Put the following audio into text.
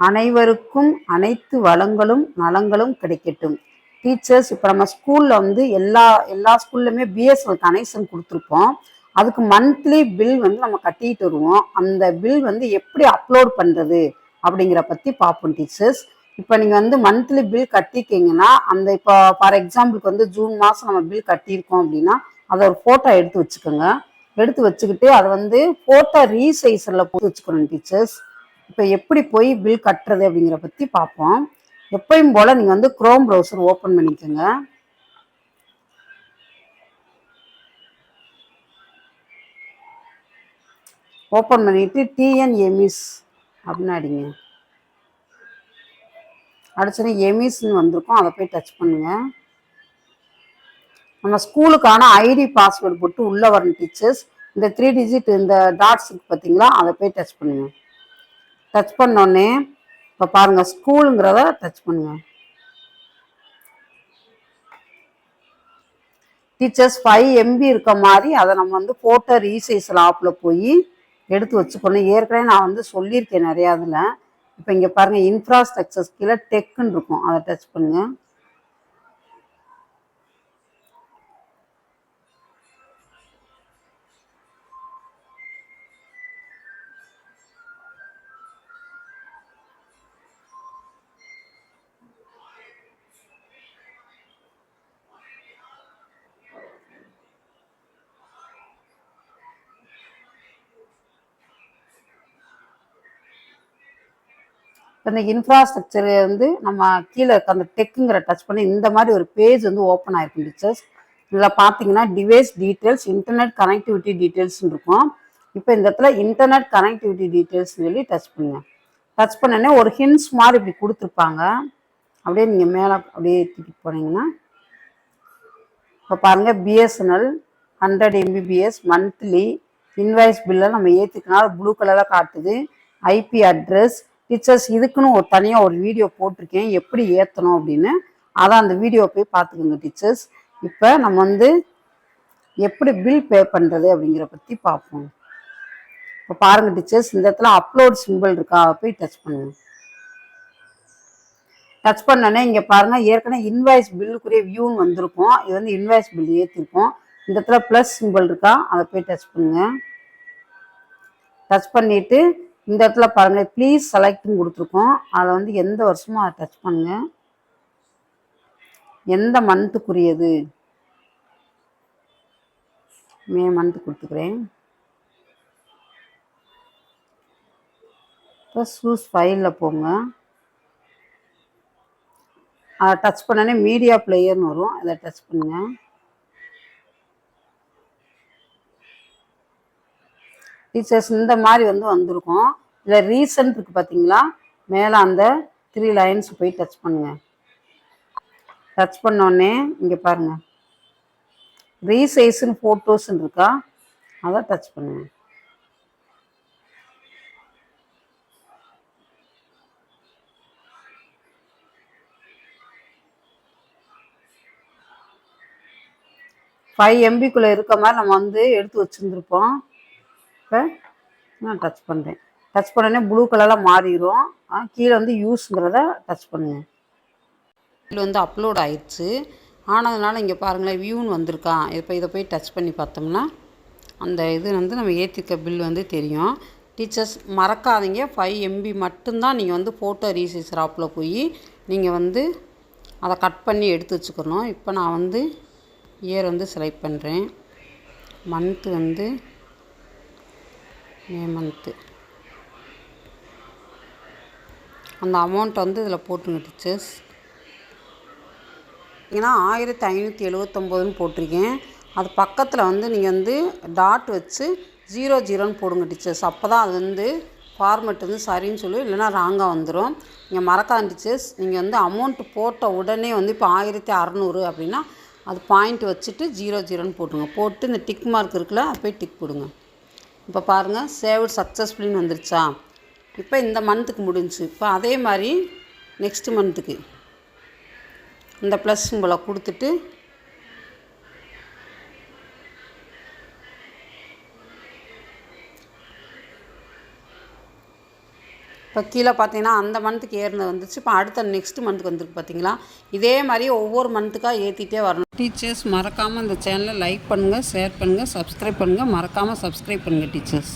அனைவருக்கும் அனைத்து வளங்களும் நலங்களும் கிடைக்கட்டும். டீச்சர்ஸ் இப்போ நம்ம ஸ்கூலில் வந்து எல்லா எல்லா ஸ்கூல்லையுமே பிஎஸ்எல் கனெக்ஷன் கொடுத்துருப்போம். அதுக்கு மந்த்லி பில் வந்து நம்ம கட்டிட்டு வருவோம். அந்த பில் வந்து எப்படி அப்லோட் பண்ணுறது அப்படிங்கிற பற்றி பார்ப்போம் டீச்சர்ஸ் இப்போ நீங்கள் வந்து மந்த்லி பில் கட்டிக்கிங்கன்னா அந்த இப்போ ஃபார் எக்ஸாம்பிளுக்கு வந்து ஜூன் மாதம் நம்ம பில் கட்டியிருக்கோம் அப்படின்னா அதை ஒரு ஃபோட்டோ எடுத்து வச்சுக்கோங்க. எடுத்து வச்சுக்கிட்டு அதை வந்து ஃபோட்டோ ரீசைஸரில் போட்டு வச்சுக்கணும் டீச்சர்ஸ் இப்போ எப்படி போய் பில் கட்டுறது அப்படிங்கிற பற்றி பார்ப்போம். எப்பயும் போல் நீங்கள் வந்து குரோம் ப்ரௌசர் ஓப்பன் பண்ணிக்கோங்க. ஓப்பன் பண்ணிட்டு டிஎன்எமிஸ் அப்படின்னு அடிங்க. அடிச்சோன்னே எமிஸ்ன்னு வந்திருக்கும். அதை போய் டச் பண்ணுங்க. நம்ம ஸ்கூலுக்கான ஐடி பாஸ்வேர்டு போட்டு உள்ளே வரணும் டீச்சர்ஸ் இந்த த்ரீ டிஜிட் இந்த டாட்ஸ் பார்த்தீங்களா அதை போய் டச் பண்ணுங்க. டச் பண்ணோடனே இப்போ பாருங்க ஸ்கூலுங்கிறத டச் பண்ணுங்க. டீச்சர்ஸ் ஃபைவ் எம்பி இருக்க மாதிரி அதை நம்ம வந்து ஃபோட்டோ ரீசைஸில் ஆப்பில் போய் எடுத்து வச்சுக்கணும். ஏற்கனவே நான் வந்து சொல்லியிருக்கேன் நிறையா இதில். இப்போ இங்கே பாருங்கள் இன்ஃப்ராஸ்ட்ரக்சர்ஸ் கீழே டெக்குன்னு இருக்கும். அதை டச் பண்ணுங்கள் இப்போ இந்த இன்ஃப்ராஸ்ட்ரக்சர் வந்து நம்ம கீழே இருக்க அந்த டெக்குங்கிற டச் பண்ணி இந்த மாதிரி ஒரு பேஜ் வந்து ஓப்பன் ஆயிருக்கும் டீச்சர்ஸ் இதில் பார்த்தீங்கன்னா டிவைஸ் டீட்டெயில்ஸ் இன்டர்நெட் கனெக்டிவிட்டி டீட்டெயில்ஸ்னு இருக்கும். இப்போ இந்த இடத்துல இன்டர்நெட் கனெக்டிவிட்டி டீட்டெயில்ஸ் சொல்லி டச் பண்ணுங்க. டச் பண்ணனே ஒரு ஹின்ஸ் மாதிரி இப்படி கொடுத்துருப்பாங்க. அப்படியே நீங்கள் மேலே அப்படியே தூக்கிட்டு போனீங்கன்னா இப்போ பாருங்கள் BSNL hundred MBPS monthly invoice பில்லை நம்ம ஏற்றிக்கனால ப்ளூ கலரில் காட்டுது. ஐபி அட்ரஸ் டீச்சர்ஸ் இதுக்குன்னு ஒரு தனியாக ஒரு வீடியோ போட்டிருக்கேன். எப்படி ஏற்றணும் அப்படின்னு. அதான் அந்த வீடியோ போய் பார்த்துக்கோங்க டீச்சர்ஸ். இப்போ நம்ம வந்து எப்படி பில் பே பண்ணுறது அப்படிங்கிற பற்றி பார்ப்போம். இப்போ பாருங்கள் டீச்சர்ஸ் இந்த இடத்துல அப்லோட் சிம்பிள் இருக்கா? அதை போய் டச் பண்ணுங்க. டச் பண்ணோன்னே இங்கே பாருங்கள் ஏற்கனவே இன்வாய்ஸ் பில்லுக்குரிய வியூன்னு வந்திருக்கும். இது வந்து இன்வாய்ஸ் பில் ஏற்றிருக்கோம் இந்த இடத்துல ப்ளஸ் சிம்பிள் இருக்கா? அதை போய் டச் பண்ணுங்கள் டச் பண்ணிவிட்டு இந்த இடத்துல பாருங்க ப்ளீஸ் செலக்ட்னு கொடுத்துருக்கோம். அதில் வந்து எந்த வருஷமும் அதை டச் பண்ணுங்க. எந்த மந்த்துக்குரியது மே மந்த் கொடுத்துக்கிறேன். இப்போ சூஸ் ஃபைலில் போங்க. அதை டச் பண்ணனே மீடியா பிளேயர்னு வரும். அதை டச் பண்ணுங்கள் டீச்சர்ஸ் இந்த மாதிரி வந்து வந்திருக்கும். இதில் ரீசன்ட் இருக்குது பார்த்தீங்களா மேலே அந்த த்ரீ லைன்ஸ் போய் டச் பண்ணுங்க. டச் பண்ணோடனே இங்கே பாருங்க. ரீசைஸுன்னு ஃபோட்டோஸ்ன்னு இருக்கா? அதை டச் பண்ணுங்க. ஃபைவ் எம்பிக்குள்ளே இருக்க மாதிரி நம்ம வந்து எடுத்து வச்சுருந்துருப்போம். இப்போ நான் டச் பண்ணுறேன் டச் பண்ணனே ப்ளூ கலரில் மாறிடும் கீழே வந்து யூஸ்ங்கிறத டச் பண்ணுங்க. இதில் வந்து அப்லோட் ஆயிடுச்சு ஆனதுனால இங்கே பாருங்களேன் வியூன்னு வந்திருக்கான் இப்போ இதை போய் டச் பண்ணி பார்த்தோம்னா அந்த இது வந்து நம்ம ஏற்றிருக்க பில் வந்து தெரியும். டீச்சர்ஸ் மறக்காதீங்க. ஃபைவ் எம்பி மட்டும்தான் நீங்கள் வந்து ஃபோட்டோ ரீசைசர் ஆப்பில் போய் நீங்கள் வந்து அதை கட் பண்ணி எடுத்து வச்சுக்கணும். இப்போ நான் வந்து இயர் வந்து செலக்ட் பண்ணுறேன் மந்த்து வந்து மே மந்த்து அந்த அமௌண்ட் வந்து இதில் போட்டுருங்க டீச்சர்ஸ் ஏன்னா ஆயிரத்தி ஐநூற்றி எழுவத்தொம்போதுன்னு போட்டிருக்கேன். அது பக்கத்தில் வந்து நீங்கள் வந்து டாட் வச்சு ஜீரோ ஜீரோன்னு போடுங்க டீச்சர்ஸ் அப்போ தான் அது வந்து ஃபார்மெட் வந்து சரின்னு சொல்லி இல்லைன்னா ராங்காக வந்துடும் நீங்கள் மறக்காத டீச்சர்ஸ் நீங்கள் வந்து அமௌண்ட் போட்ட உடனே வந்து இப்போ ஆயிரத்தி அறநூறு அப்படின்னா அது பாயிண்ட் வச்சுட்டு ஜீரோ ஜீரோன்னு போட்டுருங்க. போட்டு இந்த டிக் மார்க் இருக்குல்ல அது போய் டிக் போடுங்க. இப்போ பாருங்கள் சேவ்டு சக்ஸஸ்ஃபுல்லின்னு வந்துருச்சா? இப்போ இந்த மந்த்துக்கு முடிஞ்சுச்சு இப்போ அதே மாதிரி நெக்ஸ்ட் மந்த்துக்கு இந்த ப்ளஸ் சிம்பிளை கொடுத்துட்டு இப்போ கீழே பார்த்தீங்கன்னா அந்த மந்த்துக்கு ஏறினது வந்துச்சு இப்போ அடுத்த நெக்ஸ்ட் மந்த்துக்கு வந்துருக்கு பார்த்தீங்களா இதே மாதிரி ஒவ்வொரு மந்த்துக்காக ஏற்றிட்டே வரணும். டீச்சர்ஸ் மறக்காமல் இந்த சேனலை லைக் பண்ணுங்கள் ஷேர் பண்ணுங்கள் சப்ஸ்கிரைப் பண்ணுங்கள் மறக்காமல் சப்ஸ்கிரைப் பண்ணுங்கள் டீச்சர்ஸ்.